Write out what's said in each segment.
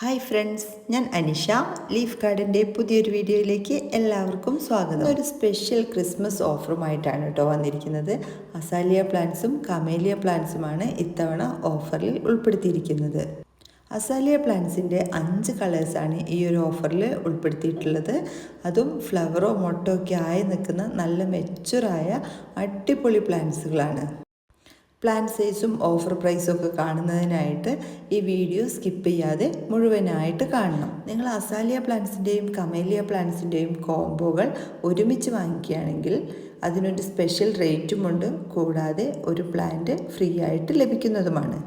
Hi friends ഞാൻ Anisha. Leaf ഗാർഡന്റെ പുതിയൊരു വീഡിയോയിലേക്ക് എല്ലാവർക്കും സ്വാഗതം. ഒരു സ്പെഷ്യൽ ക്രിസ്മസ് ഓഫറുമായിട്ടാണ് കേട്ടോ വന്നിരിക്കുന്നത്. അസാലിയ പ്ലാന്റ്സും കമേലിയ പ്ലാന്റ്സുമാണ് ഇത്തവണ ഓഫറിൽ ഉൾപ്പെടുത്തിയിരിക്കുന്നത്. അസാലിയ പ്ലാന്റ്സിന്റെ അഞ്ച് കളേഴ്സാണ് ഈ ഒരു ഓഫറിൽ ഉൾപ്പെടുത്തിയിട്ടുള്ളത്. അതും ഫ്ലവറോ മൊട്ടോ ഒക്കെ ആയി നിൽക്കുന്ന നല്ല മെച്ചുറായ അടിപൊളി പ്ലാന്റ്സുകളാണ് പ്ലാൻ സൈസും ഓഫർ പ്രൈസും ഒക്കെ കാണുന്നതിനായിട്ട് ഈ വീഡിയോ സ്കിപ്പ് ചെയ്യാതെ മുഴുവനായിട്ട് കാണണം. നിങ്ങൾ അസാലിയ പ്ലാന്റ്സിന്റെയും കമേലിയ പ്ലാന്റ്സിന്റെയും കോംബോകൾ ഒരുമിച്ച് വാങ്ങിക്കുകയാണെങ്കിൽ അതിനൊരു സ്പെഷ്യൽ റേറ്റുമുണ്ട് കൂടാതെ ഒരു പ്ലാന്റ് ഫ്രീ ആയിട്ട് ലഭിക്കുന്നതുമാണ്.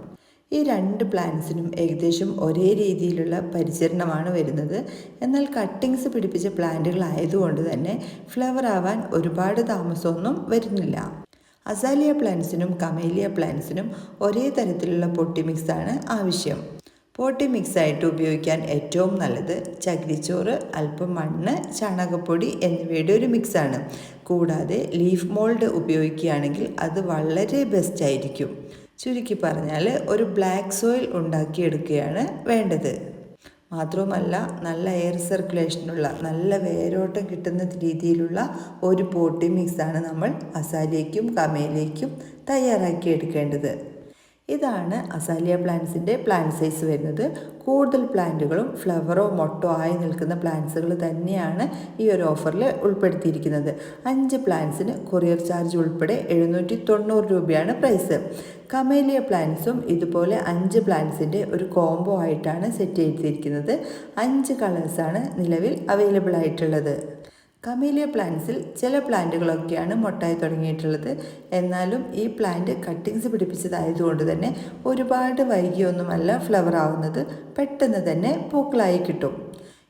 ഈ രണ്ട് പ്ലാന്റ്സിനും ഏകദേശം ഒരേ രീതിയിലുള്ള പരിചരണമാണ് വരുന്നത്. എന്നാൽ കട്ടിങ്സ് പിടിപ്പിച്ച പ്ലാന്റുകളായതുകൊണ്ട് തന്നെ ഫ്ലവർ ആവാൻ ഒരുപാട് താമസമൊന്നും വരുന്നില്ല. അസാലിയ പ്ലാന്റ്സിനും കമേലിയ പ്ലാന്റ്സിനും ഒരേ തരത്തിലുള്ള പൊട്ടി മിക്സാണ് ആവശ്യം. പോട്ടി മിക്സ് ആയിട്ട് ഉപയോഗിക്കാൻ ഏറ്റവും നല്ലത് ചകിരിച്ചോറ് അല്പം മണ്ണ് ചാണകപ്പൊടി എന്നിവയുടെ ഒരു മിക്സാണ് കൂടാതെ ലീഫ് മോൾഡ് ഉപയോഗിക്കുകയാണെങ്കിൽ അത് വളരെ ബെസ്റ്റ് ആയിരിക്കും. ചുരുക്കി പറഞ്ഞാൽ ഒരു ബ്ലാക്ക് സോയിൽ ഉണ്ടാക്കിയെടുക്കുകയാണ് വേണ്ടത്. മാത്രവുമല്ല നല്ല എയർ സർക്കുലേഷനുള്ള നല്ല വേരോട്ടം കിട്ടുന്ന രീതിയിലുള്ള ഒരു പോട്ടി മിക്സാണ് നമ്മൾ അസാലേക്കും കമയിലേക്കും തയ്യാറാക്കി എടുക്കേണ്ടത്. ഇതാണ് അസാലിയ പ്ലാന്റ്സിന്റെ പ്ലാന്റ് സൈസ് വരുന്നത്. കൂടുതൽ പ്ലാന്റുകളും ഫ്ലവറോ മൊട്ടോ ആയി നിൽക്കുന്ന പ്ലാന്റ്സുകൾ തന്നെയാണ് ഈ ഒരു ഓഫറിൽ ഉൾപ്പെടുത്തിയിരിക്കുന്നത്. അഞ്ച് പ്ലാന്റ്സിന് കൊറിയർ ചാർജ് ഉൾപ്പെടെ എഴുന്നൂറ്റി തൊണ്ണൂറ് രൂപയാണ് പ്രൈസ് കമേലിയ പ്ലാന്റ്സും ഇതുപോലെ അഞ്ച് പ്ലാന്റ്സിന്റെ ഒരു കോംബോ ആയിട്ടാണ് സെറ്റ് ചെയ്തിരിക്കുന്നത്. അഞ്ച് കളേഴ്സാണ് നിലവിൽ അവൈലബിൾ ആയിട്ടുള്ളത്. കമേലിയ പ്ലാന്റ്സിൽ ചില പ്ലാന്റുകളൊക്കെയാണ് മൊട്ടായി തുടങ്ങിയിട്ടുള്ളത്. എന്നാലും ഈ പ്ലാന്റ് കട്ടിങ്സ് പിടിപ്പിച്ചതായതുകൊണ്ട് തന്നെ ഒരുപാട് വൈകിയൊന്നുമല്ല ഫ്ലവർ ആവുന്നത്. പെട്ടെന്ന് തന്നെ പൂക്കളായി കിട്ടും.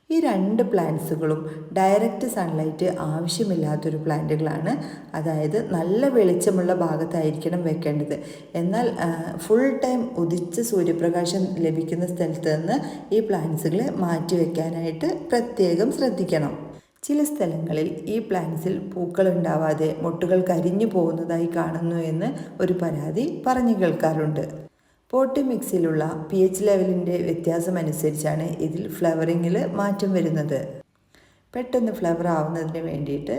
ഈ രണ്ട് പ്ലാന്റ്സുകളും ഡയറക്റ്റ് സൺലൈറ്റ് ആവശ്യമില്ലാത്തൊരു പ്ലാന്റുകളാണ്. അതായത് നല്ല വെളിച്ചമുള്ള ഭാഗത്തായിരിക്കണം വെക്കേണ്ടത്. എന്നാൽ ഫുൾ ടൈം ഉദിച്ച സൂര്യപ്രകാശം ലഭിക്കുന്ന സ്ഥലത്ത് നിന്ന് ഈ പ്ലാന്റ്സുകളെ മാറ്റി വയ്ക്കാനായിട്ട് പ്രത്യേകം ശ്രദ്ധിക്കണം. ചില സ്ഥലങ്ങളിൽ ഈ പ്ലാന്റ്സിൽ പൂക്കൾ ഉണ്ടാവാതെ മുട്ടുകൾ കരിഞ്ഞു പോകുന്നതായി കാണുന്നു എന്ന് ഒരു പരാതി പറഞ്ഞു കേൾക്കാറുണ്ട്. പോട്ടി മിക്സിലുള്ള പി എച്ച് ലെവലിന്റെ വ്യത്യാസം അനുസരിച്ചാണ് ഇതിൽ ഫ്ലവറിങ്ങിൽ മാറ്റം വരുന്നത്. പെട്ടെന്ന് ഫ്ലവർ ആവുന്നതിന് വേണ്ടിയിട്ട്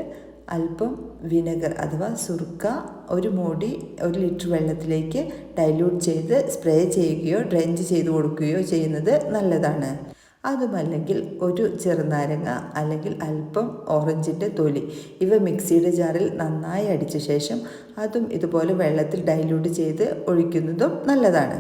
അല്പം വിനെഗർ അഥവാ സുർക്ക ഒരു മൂടി ഒരു ലിറ്റർ വെള്ളത്തിലേക്ക് ഡൈല്യൂട്ട് ചെയ്ത് സ്പ്രേ ചെയ്യുകയോ ഡ്രെഞ്ച് ചെയ്ത് കൊടുക്കുകയോ ചെയ്യുന്നത് നല്ലതാണ്. അതുമല്ലെങ്കിൽ ഒരു ചെറുനാരങ്ങ അല്ലെങ്കിൽ അല്പം ഓറഞ്ചിന്റെ തൊലി. ഇവ മിക്സിയുടെ ജാറിൽ നന്നായി അടിച്ച ശേഷം അതും ഇതുപോലെ വെള്ളത്തിൽ ഡൈല്യൂട്ട് ചെയ്ത് ഒഴിക്കുന്നതും നല്ലതാണ്.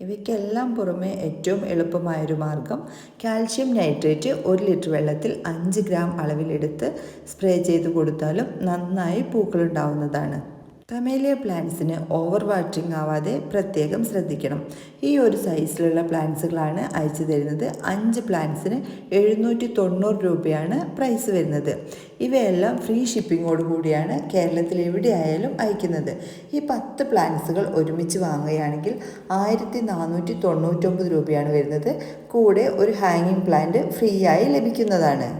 ഇവയ്ക്കെല്ലാം പുറമെ ഏറ്റവും എളുപ്പമായൊരു മാർഗം കാൽഷ്യം നൈട്രേറ്റ് ഒരു ലിറ്റർ വെള്ളത്തിൽ അഞ്ച് ഗ്രാം അളവിലെടുത്ത് സ്പ്രേ ചെയ്ത് കൊടുത്താലും നന്നായി പൂക്കളുണ്ടാവുന്നതാണ്. കമേലിയ പ്ലാന്റ്സിന് ഓവർ വാട്ടറിങ് ആവാതെ പ്രത്യേകം ശ്രദ്ധിക്കണം. ഈ ഒരു സൈസിലുള്ള പ്ലാന്റ്സുകളാണ് അയച്ചു തരുന്നത്. അഞ്ച് പ്ലാന്റ്സിന് എഴുന്നൂറ്റി തൊണ്ണൂറ് രൂപയാണ് പ്രൈസ് വരുന്നത്. ഇവയെല്ലാം ഫ്രീ ഷിപ്പിങ്ങോട് കൂടിയാണ് കേരളത്തിൽ എവിടെയായാലും അയക്കുന്നത്. ഈ പത്ത് പ്ലാന്റ്സുകൾ ഒരുമിച്ച് വാങ്ങുകയാണെങ്കിൽ ആയിരത്തി നാനൂറ്റി തൊണ്ണൂറ്റൊമ്പത് രൂപയാണ് വരുന്നത്. കൂടെ ഒരു ഹാങ്ങിങ് പ്ലാന്റ് ഫ്രീ ആയി ലഭിക്കുന്നതാണ്.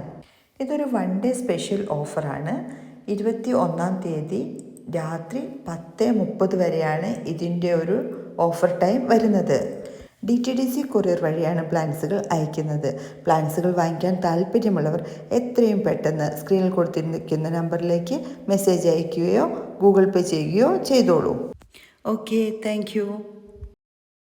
ഇതൊരു വൺ ഡേ സ്പെഷ്യൽ ഓഫറാണ് ഇരുപത്തി ഒന്നാം തീയതി രാത്രി പത്ത് മുപ്പത് വരെയാണ് ഇതിന്റെ ഒരു ഓഫർ ടൈം വരുന്നത്. D T D C courier വഴിയാണ് പ്ലാൻസുകൾ അയക്കുന്നത്. പ്ലാൻസുകൾ വാങ്ങിക്കാൻ താല്പര്യമുള്ളവർ എത്രയും പെട്ടെന്ന് സ്ക്രീനിൽ കൊടുത്തിരിക്കുന്ന നമ്പറിലേക്ക് മെസ്സേജ് അയക്കുകയോ ഗൂഗിൾ പേ ചെയ്യുകയോ ചെയ്തോളൂ. Okay thank